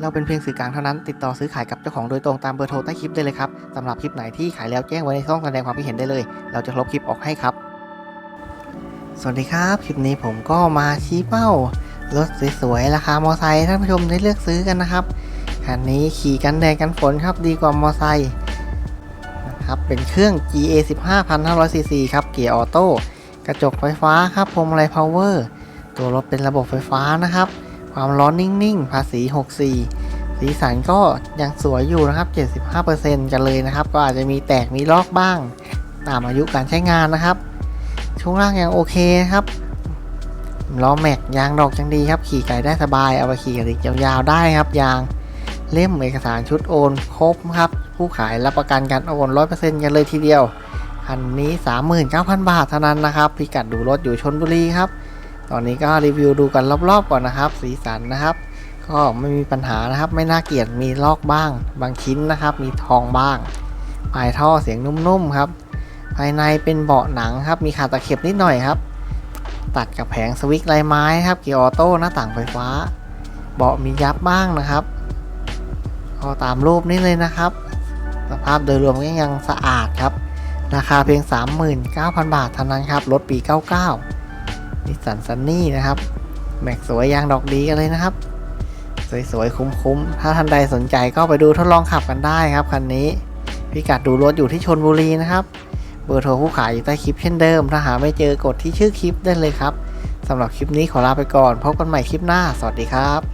เราเป็นเพียงสื่อกลางเท่านั้น ติดต่อซื้อขายกับเจ้าของโดยตรงตามเบอร์โทรใต้คลิปได้เลยครับสำหรับคลิปไหนที่ขายแล้วแจ้งไว้ในช่องแสดงความคิดเห็นได้เลย เราจะลบคลิปออกให้ครับ สวัสดีครับ คลิปนี้ผมก็มาชี้เป้ารถสวยๆราคามอไซค์ท่านผู้ชมได้เลือกซื้อกันนะครับคันนี้ขี่กันแดดกันฝนครับดีกว่ามอไซค์นะครับเป็นเครื่อง GA 15,500 cc ครับเกียร์ออโต้กระจกไฟฟ้าครับพวงมาลัยพาวเวอร์ตัวรถเป็นระบบไฟฟ้านะครับ ความร้อนนิ่งๆ ภาษี 64 สีสันก็ยังสวยอยู่นะครับ 75%กันเลยนะครับ ก็อาจจะมีแตกมีลอกบ้าง ตามอายุการใช้งานนะครับ ช่วงล่างยังโอเคครับล้อแม็กยางดอกยังดีครับ ขี่ไก่ได้สบาย เอาไปขี่กันอีกยาวๆได้ครับ ยางเล่มเอกสารชุดโอนครบครับ ผู้ขายรับประกันการโอน100%กันเลยทีเดียวคันนี้ 39,000 บาทเท่านั้นนะครับ พิกัดดูรถอยู่ชนบุรีครับ ตอนนี้ก็รีวิวดูกันรอบๆก่อนนะครับ สีสันนะครับ ก็ไม่มีปัญหานะครับ ไม่น่าเกลียดมีลอกบ้าง บางชิ้นนะครับ มีทองบ้างปลายท่อเสียงนุ่มๆครับ ภายในเป็นเบาะหนังครับ มีขาตะเข็บนิดหน่อยครับ ตัดกับแผงสวิตช์ลายไม้ครับเกียร์ออโต้หน้าต่างไฟฟ้า เบาะมียับบ้างนะครับก็ตามรูปนี้เลยนะครับ สภาพโดยรวมก็ยังสะอาดครับ ราคาเพียง 39,000 บาทเท่านั้นครับ รถปี 99 นิสสันซันนี่นะครับ แม็กสวยยางดอกดีกันเลยนะครับ สวยๆ คุ้มๆ ถ้าท่านใดสนใจก็ไปดูทดลองขับกันได้ครับคันนี้ พิกัดดูรถอยู่ที่ชนบุรีนะครับ เบอร์โทรผู้ขายอยู่ใต้คลิปเช่นเดิม ถ้าหาไม่เจอกดที่ชื่อคลิปได้เลยครับสำหรับคลิปนี้ขอลาไปก่อน พบกันใหม่คลิปหน้า สวัสดีครับ